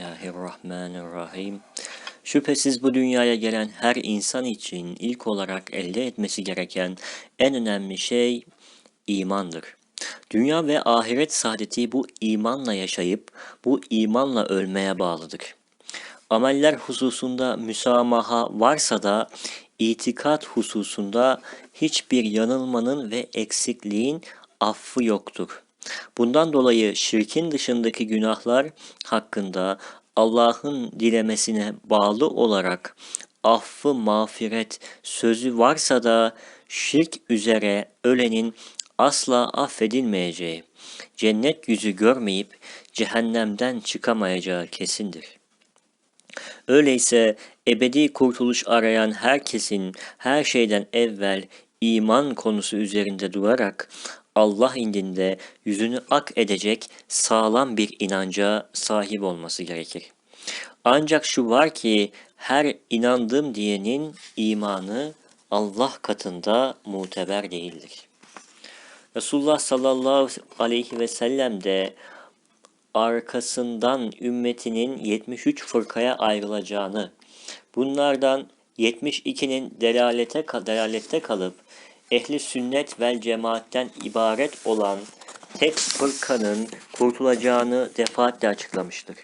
Bismillahirrahmanirrahim. Şüphesiz bu dünyaya gelen her insan için ilk olarak elde etmesi gereken en önemli şey imandır. Dünya ve ahiret saadeti bu imanla yaşayıp bu imanla ölmeye bağlıdır. Ameller hususunda müsamaha varsa da itikat hususunda hiçbir yanılmanın ve eksikliğin affı yoktur. Bundan dolayı şirkin dışındaki günahlar hakkında Allah'ın dilemesine bağlı olarak affı mağfiret sözü varsa da şirk üzere ölenin asla affedilmeyeceği, cennet yüzü görmeyip cehennemden çıkamayacağı kesindir. Öyleyse ebedi kurtuluş arayan herkesin her şeyden evvel iman konusu üzerinde durarak Allah indinde yüzünü ak edecek sağlam bir inanca sahip olması gerekir. Ancak şu var ki her inandım diyenin imanı Allah katında muteber değildir. Resulullah sallallahu aleyhi ve sellem de arkasından ümmetinin 73 fırkaya ayrılacağını, bunlardan 72'nin delalete, delalette kalıp ehli sünnet vel cemaatten ibaret olan tek fırkanın kurtulacağını defaatle açıklamıştır.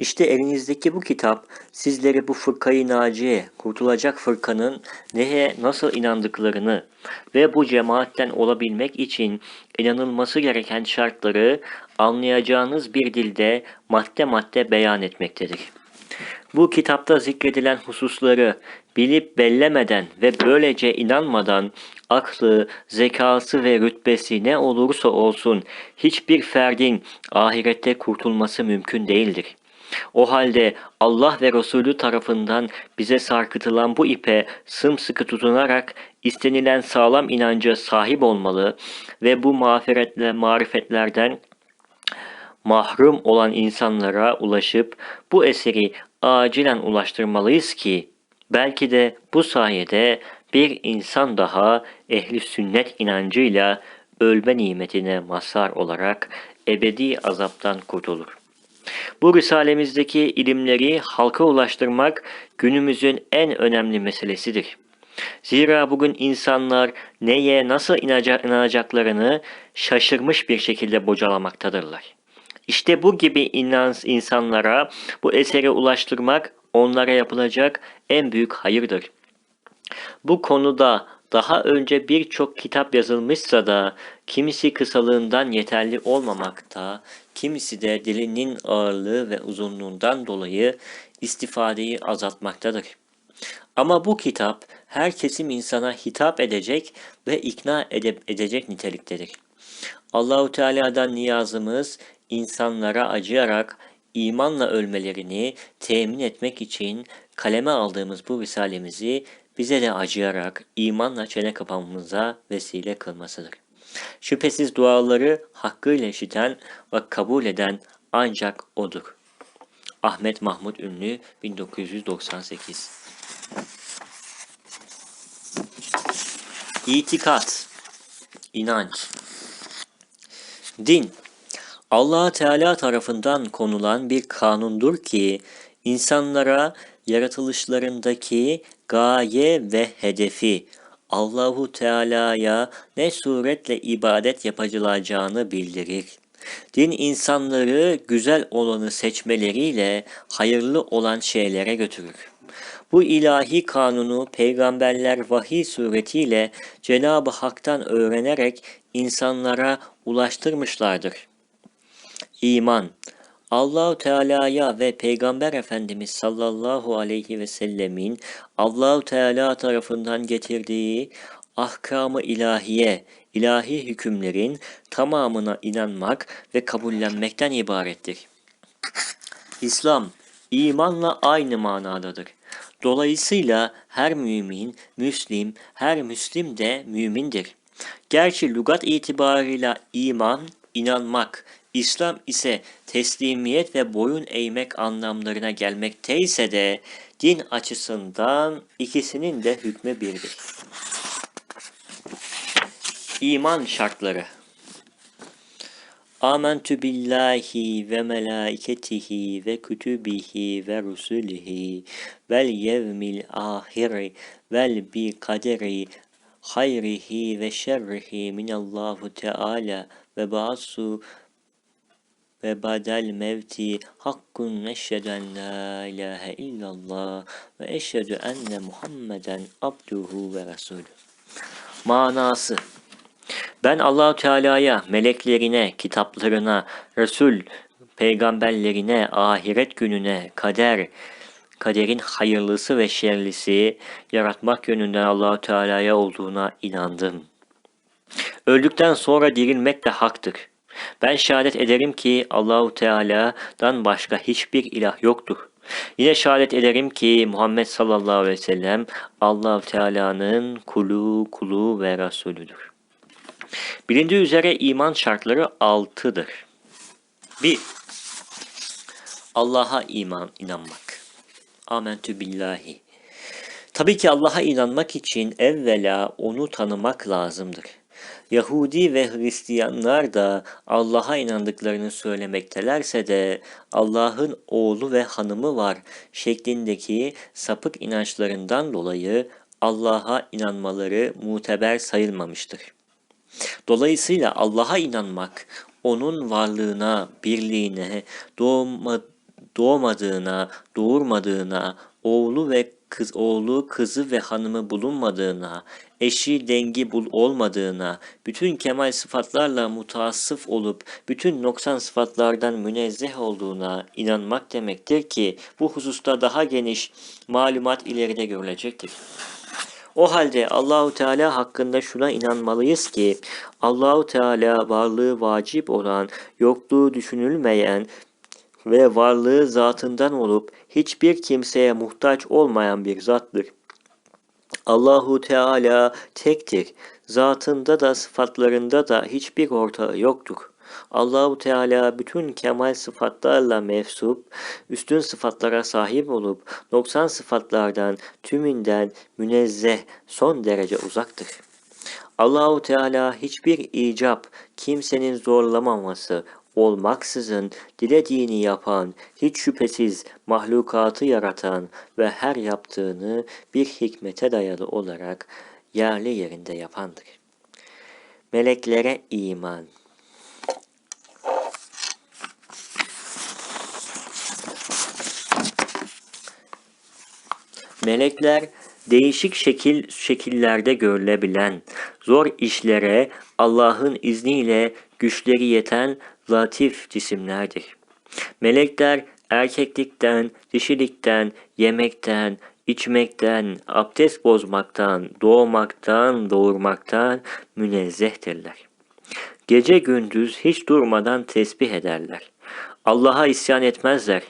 İşte elinizdeki bu kitap sizleri bu fırkayı naciye, kurtulacak fırkanın neye nasıl inandıklarını ve bu cemaatten olabilmek için inanılması gereken şartları anlayacağınız bir dilde madde madde beyan etmektedir. Bu kitapta zikredilen hususları bilip bellemeden ve böylece inanmadan aklı, zekası ve rütbesi ne olursa olsun hiçbir ferdin ahirette kurtulması mümkün değildir. O halde Allah ve Resulü tarafından bize sarkıtılan bu ipe sımsıkı tutunarak istenilen sağlam inanca sahip olmalı ve bu mağfiretle marifetlerden mahrum olan insanlara ulaşıp bu eseri acilen ulaştırmalıyız ki belki de bu sayede bir insan daha ehli sünnet inancıyla ölme nimetine mazhar olarak ebedi azaptan kurtulur. Bu risalemizdeki ilimleri halka ulaştırmak günümüzün en önemli meselesidir. Zira bugün insanlar neye nasıl inanacaklarını şaşırmış bir şekilde bocalamaktadırlar. İşte bu gibi inans insanlara bu eseri ulaştırmak onlara yapılacak en büyük hayırdır. Bu konuda daha önce birçok kitap yazılmışsa da kimisi kısalığından yeterli olmamakta, kimisi de dilinin ağırlığı ve uzunluğundan dolayı istifadeyi azaltmaktadır. Ama bu kitap her kesim insana hitap edecek ve ikna ede edecek niteliktedir. Allahu Teala'dan niyazımız insanlara acıyarak imanla ölmelerini temin etmek için kaleme aldığımız bu risalemizi bize de acıyarak imanla çene kapamamıza vesile kılmasıdır. Şüphesiz duaları hakkıyla işiten ve kabul eden ancak O'dur. Ahmet Mahmut Ünlü 1998 İtikat İnanç Din allah Teala tarafından konulan bir kanundur ki insanlara yaratılışlarındaki gaye ve hedefi Allahu Teala'ya ne suretle ibadet yapacılacağını bildirir. Din insanları güzel olanı seçmeleriyle hayırlı olan şeylere götürür. Bu ilahi kanunu peygamberler vahiy suretiyle Cenab-ı Hak'tan öğrenerek insanlara ulaştırmışlardır. İman Allahu Teala'ya ve Peygamber Efendimiz sallallahu aleyhi ve sellemin Allahu Teala tarafından getirdiği ahkamı ilahiye, ilahi hükümlerin tamamına inanmak ve kabullenmekten ibarettir. İslam, imanla aynı manadadır. Dolayısıyla her mümin, müslim, her müslim de mümindir. Gerçi lügat itibarıyla iman, inanmak, İslam ise teslimiyet ve boyun eğmek anlamlarına gelmekteyse de din açısından ikisinin de hükmü birdir. İman şartları Amentu billahi ve melaiketihi ve kütübihi ve rusulihi vel yevmil ahiri vel bi kaderi hayrihi ve şerrihi minallahu teala ve ba'su ve badel mevti hakkun eşhedü en la ilahe illallah ve eşhedü enne Muhammeden abduhu ve resulü. Manası ben Allahu Teala'ya, meleklerine, kitaplarına, Resul, peygamberlerine, ahiret gününe, kader, kaderin hayırlısı ve şerlisi yaratmak yönünden Allahu Teala'ya olduğuna inandım. Öldükten sonra dirilmek de haktır. Ben şehadet ederim ki Allahu Teala'dan başka hiçbir ilah yoktur. Yine şehadet ederim ki Muhammed sallallahu aleyhi ve sellem Allahu Teala'nın kulu, kulu ve Resulüdür. Bilindiği üzere iman şartları altıdır. 1. Allah'a iman inanmak. Amentü billahi. Tabii ki Allah'a inanmak için evvela onu tanımak lazımdır. Yahudi ve Hristiyanlar da Allah'a inandıklarını söylemektelerse de Allah'ın oğlu ve hanımı var şeklindeki sapık inançlarından dolayı Allah'a inanmaları muteber sayılmamıştır. Dolayısıyla Allah'a inanmak, onun varlığına, birliğine, doğma, doğmadığına, doğurmadığına, oğlu ve kız oğlu, kızı ve hanımı bulunmadığına, eşi dengi bul olmadığına, bütün kemal sıfatlarla mutasıf olup bütün noksan sıfatlardan münezzeh olduğuna inanmak demektir ki bu hususta daha geniş malumat ileride görülecektir. O halde Allahu Teala hakkında şuna inanmalıyız ki Allahu Teala varlığı vacip olan, yokluğu düşünülmeyen ve varlığı zatından olup hiçbir kimseye muhtaç olmayan bir zattır. Allahu Teala tektir. Zatında da sıfatlarında da hiçbir ortağı yoktur. Allahu Teala bütün kemal sıfatlarla mevsup, üstün sıfatlara sahip olup, noksan sıfatlardan tümünden münezzeh son derece uzaktır. Allahu Teala hiçbir icap, kimsenin zorlamaması olmaksızın dilediğini yapan, hiç şüphesiz mahlukatı yaratan ve her yaptığını bir hikmete dayalı olarak yerli yerinde yapandır. Meleklere iman Melekler değişik şekil şekillerde görülebilen, zor işlere Allah'ın izniyle güçleri yeten latif cisimlerdir. Melekler erkeklikten, dişilikten, yemekten, içmekten, abdest bozmaktan, doğmaktan, doğurmaktan münezzehtirler. Gece gündüz hiç durmadan tesbih ederler. Allah'a isyan etmezler,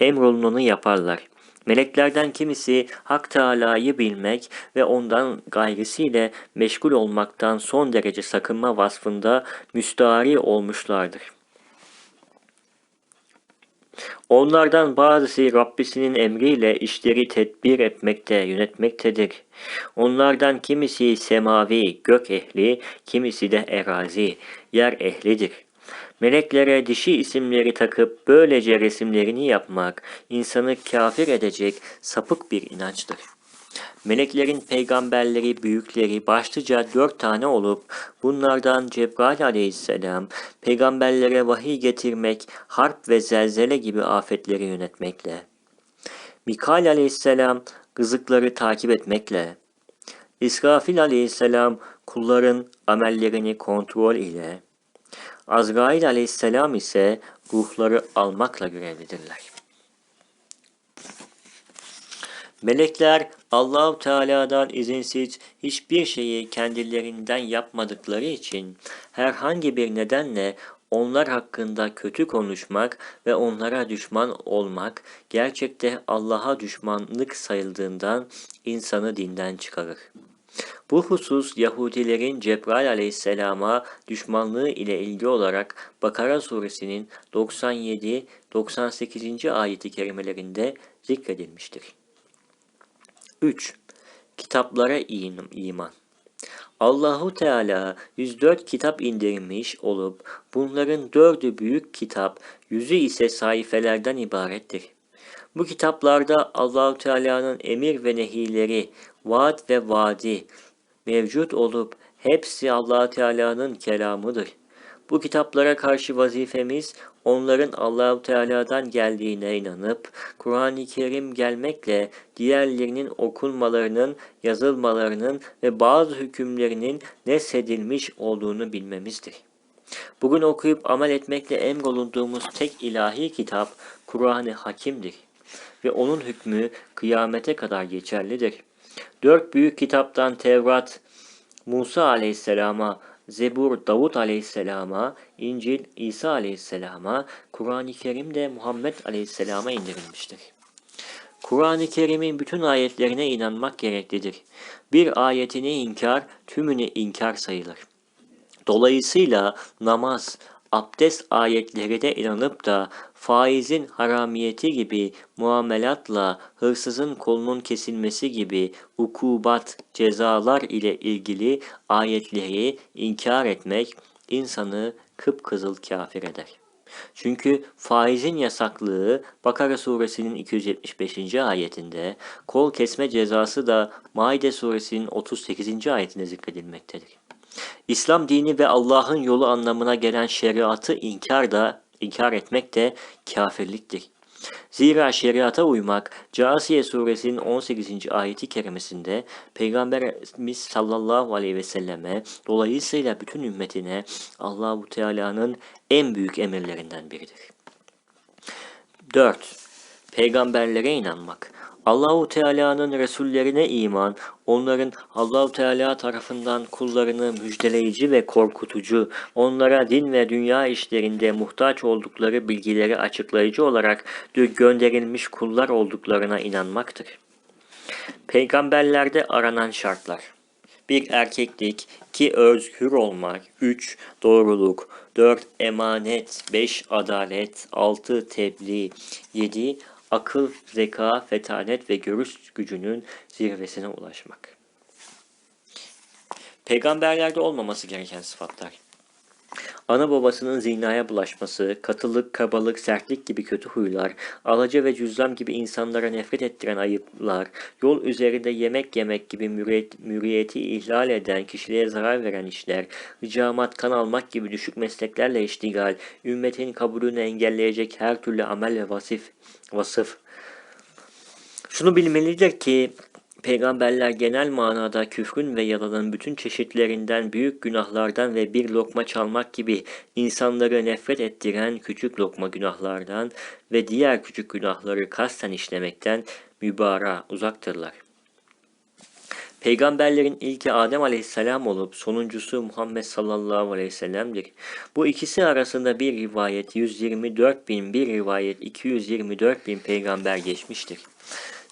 emrolununu yaparlar. Meleklerden kimisi Hak Teala'yı bilmek ve ondan gayrisiyle meşgul olmaktan son derece sakınma vasfında müstahari olmuşlardır. Onlardan bazısı Rabbisinin emriyle işleri tedbir etmekte, yönetmektedir. Onlardan kimisi semavi, gök ehli, kimisi de erazi, yer ehlidir. Meleklere dişi isimleri takıp böylece resimlerini yapmak insanı kafir edecek sapık bir inançtır. Meleklerin peygamberleri, büyükleri başlıca dört tane olup bunlardan Cebrail aleyhisselam peygamberlere vahiy getirmek, harp ve zelzele gibi afetleri yönetmekle, Mikail aleyhisselam rızıkları takip etmekle, İsrafil aleyhisselam kulların amellerini kontrol ile, Azrail aleyhisselam ise ruhları almakla görevlidirler. Melekler Allahu Teala'dan izinsiz hiçbir şeyi kendilerinden yapmadıkları için herhangi bir nedenle onlar hakkında kötü konuşmak ve onlara düşman olmak gerçekte Allah'a düşmanlık sayıldığından insanı dinden çıkarır. Bu husus Yahudilerin Cebrail aleyhisselama düşmanlığı ile ilgili olarak Bakara suresinin 97-98. ayeti kerimelerinde zikredilmiştir. 3. Kitaplara iman Allahu Teala 104 kitap indirmiş olup bunların dördü büyük kitap, yüzü ise sayfelerden ibarettir. Bu kitaplarda Allahu Teala'nın emir ve nehileri, vaat ve vaadi mevcut olup hepsi Allahu Teala'nın kelamıdır. Bu kitaplara karşı vazifemiz onların Allahu Teala'dan geldiğine inanıp Kur'an-ı Kerim gelmekle diğerlerinin okunmalarının, yazılmalarının ve bazı hükümlerinin nesedilmiş olduğunu bilmemizdir. Bugün okuyup amel etmekle emrolunduğumuz tek ilahi kitap Kur'an-ı Hakim'dir ve onun hükmü kıyamete kadar geçerlidir. Dört büyük kitaptan Tevrat, Musa aleyhisselama, Zebur Davut aleyhisselama, İncil İsa aleyhisselama, Kur'an-ı Kerim de Muhammed aleyhisselama indirilmiştir. Kur'an-ı Kerim'in bütün ayetlerine inanmak gereklidir. Bir ayetini inkar, tümünü inkar sayılır. Dolayısıyla namaz, abdest ayetleri de inanıp da faizin haramiyeti gibi muamelatla hırsızın kolunun kesilmesi gibi ukubat, cezalar ile ilgili ayetleri inkar etmek insanı kıpkızıl kafir eder. Çünkü faizin yasaklığı Bakara suresinin 275. ayetinde, kol kesme cezası da Maide suresinin 38. ayetinde zikredilmektedir. İslam dini ve Allah'ın yolu anlamına gelen şeriatı inkar da inkar etmek de kafirliktir. Zira şeriata uymak Casiye suresinin 18. ayeti kerimesinde Peygamberimiz sallallahu aleyhi ve selleme dolayısıyla bütün ümmetine Allahu Teala'nın en büyük emirlerinden biridir. 4. Peygamberlere inanmak. Allahu Teala'nın resullerine iman, onların Allahu Teala tarafından kullarını müjdeleyici ve korkutucu, onlara din ve dünya işlerinde muhtaç oldukları bilgileri açıklayıcı olarak gönderilmiş kullar olduklarına inanmaktır. Peygamberlerde aranan şartlar 1. Erkeklik 2. Özgür olmak 3. Doğruluk 4. Emanet 5. Adalet 6. Tebliğ 7 akıl, zeka, fetanet ve görüş gücünün zirvesine ulaşmak. Peygamberlerde olmaması gereken sıfatlar. Ana babasının zinaya bulaşması, katılık, kabalık, sertlik gibi kötü huylar, alaca ve cüzlam gibi insanlara nefret ettiren ayıplar, yol üzerinde yemek yemek gibi müriyet, müriyeti ihlal eden, kişiliğe zarar veren işler, ricamat, kan almak gibi düşük mesleklerle iştigal, ümmetin kabulünü engelleyecek her türlü amel ve vasif, vasıf. Şunu bilmelidir ki Peygamberler genel manada küfrün ve yalanın bütün çeşitlerinden, büyük günahlardan ve bir lokma çalmak gibi insanları nefret ettiren küçük lokma günahlardan ve diğer küçük günahları kasten işlemekten mübara uzaktırlar. Peygamberlerin ilki Adem aleyhisselam olup sonuncusu Muhammed sallallahu aleyhi ve sellem'dir. Bu ikisi arasında bir rivayet 124 bin, bir rivayet 224 bin peygamber geçmiştir.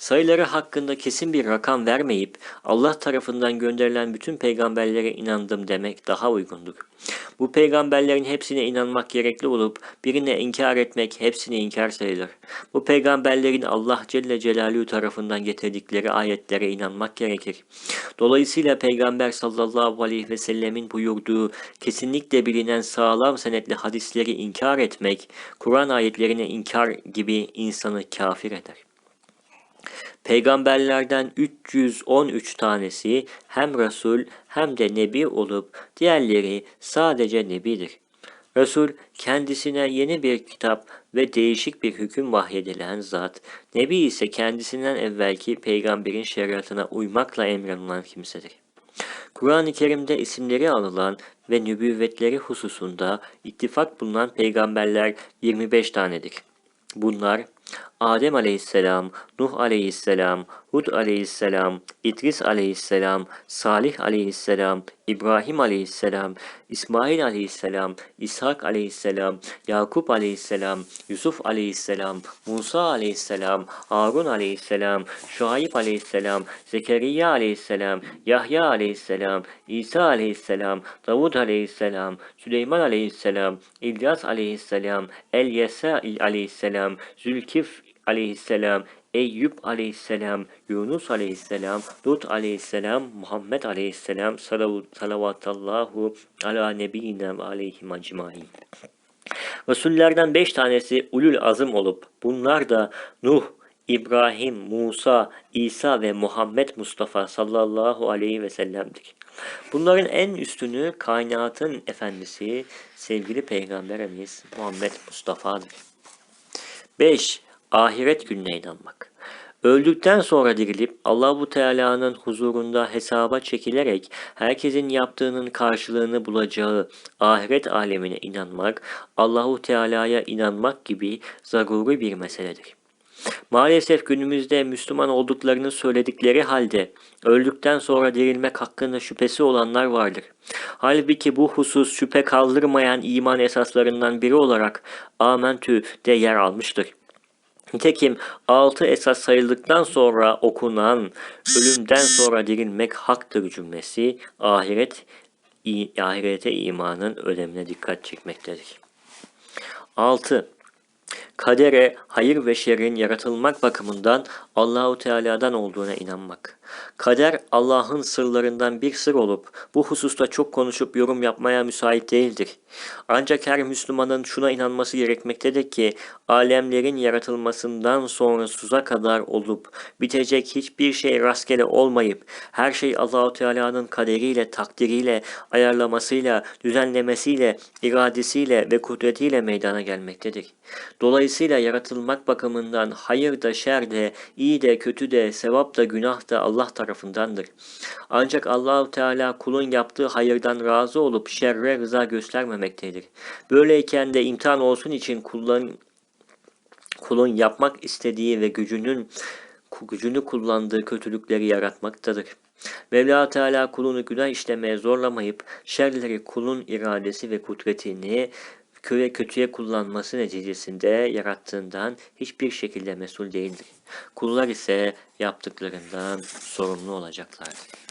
Sayıları hakkında kesin bir rakam vermeyip Allah tarafından gönderilen bütün peygamberlere inandım demek daha uygundur. Bu peygamberlerin hepsine inanmak gerekli olup birine inkar etmek hepsine inkar sayılır. Bu peygamberlerin Allah Celle Celaluhu tarafından getirdikleri ayetlere inanmak gerekir. Dolayısıyla peygamber sallallahu aleyhi ve sellemin buyurduğu kesinlikle bilinen sağlam senetli hadisleri inkar etmek, Kur'an ayetlerine inkar gibi insanı kafir eder. Peygamberlerden 313 tanesi hem Resul hem de Nebi olup diğerleri sadece Nebidir. Resul kendisine yeni bir kitap ve değişik bir hüküm vahyedilen zat, Nebi ise kendisinden evvelki peygamberin şeriatına uymakla emredilen kimsedir. Kur'an-ı Kerim'de isimleri anılan ve nübüvvetleri hususunda ittifak bulunan peygamberler 25 tanedir. Bunlar Adem aleyhisselam, Nuh aleyhisselam, Hud aleyhisselam, İdris aleyhisselam, Salih aleyhisselam, İbrahim aleyhisselam, İsmail aleyhisselam, İshak aleyhisselam, Yakup aleyhisselam, Yusuf aleyhisselam, Musa aleyhisselam, Harun aleyhisselam, Şuayb aleyhisselam, Zekeriya aleyhisselam, Yahya aleyhisselam, İsa aleyhisselam, Davud aleyhisselam, Süleyman aleyhisselam, İlyas aleyhisselam, El-Yesa aleyhisselam, Zülkif aleyhisselam, Eyüp aleyhisselam, Yunus aleyhisselam, Lut aleyhisselam, Muhammed aleyhisselam, salav- salavatallahu ala nebiyyina ve aleyhim ecmaîn. Resullerden beş tanesi ulul azım olup bunlar da Nuh, İbrahim, Musa, İsa ve Muhammed Mustafa sallallahu aleyhi ve sellem'dir. Bunların en üstünü kainatın efendisi sevgili peygamberimiz Muhammed Mustafa'dır. 5. Ahiret gününe inanmak. Öldükten sonra dirilip Allahu Teala'nın huzurunda hesaba çekilerek herkesin yaptığının karşılığını bulacağı ahiret alemine inanmak, Allahu Teala'ya inanmak gibi zaruri bir meseledir. Maalesef günümüzde Müslüman olduklarını söyledikleri halde öldükten sonra dirilmek hakkında şüphesi olanlar vardır. Halbuki bu husus şüphe kaldırmayan iman esaslarından biri olarak Amentü de yer almıştır. Nitekim altı esas sayıldıktan sonra okunan ölümden sonra dirilmek haktır cümlesi ahiret ahirete imanın önemine dikkat çekmektedir. 6. Kadere, hayır ve şerrin yaratılmak bakımından Allahu Teala'dan olduğuna inanmak. Kader Allah'ın sırlarından bir sır olup bu hususta çok konuşup yorum yapmaya müsait değildir. Ancak her Müslümanın şuna inanması gerekmektedir ki alemlerin yaratılmasından sonrasuza kadar olup bitecek hiçbir şey rastgele olmayıp her şey Allahu Teala'nın kaderiyle, takdiriyle, ayarlamasıyla, düzenlemesiyle, iradesiyle ve kudretiyle meydana gelmektedir. Dolayısıyla yaratılmak bakımından hayır da şer de, iyi de kötü de, sevap da günah da Allah tarafındandır. Ancak Allahu Teala kulun yaptığı hayırdan razı olup şerre rıza göstermemektedir. Böyleyken de imtihan olsun için kulların kulun yapmak istediği ve gücünün gücünü kullandığı kötülükleri yaratmaktadır. Mevla Teala kulunu günah işlemeye zorlamayıp şerleri kulun iradesi ve kudretini köye kötüye kullanması neticesinde yarattığından hiçbir şekilde mesul değildir. Kullar ise yaptıklarından sorumlu olacaklardır.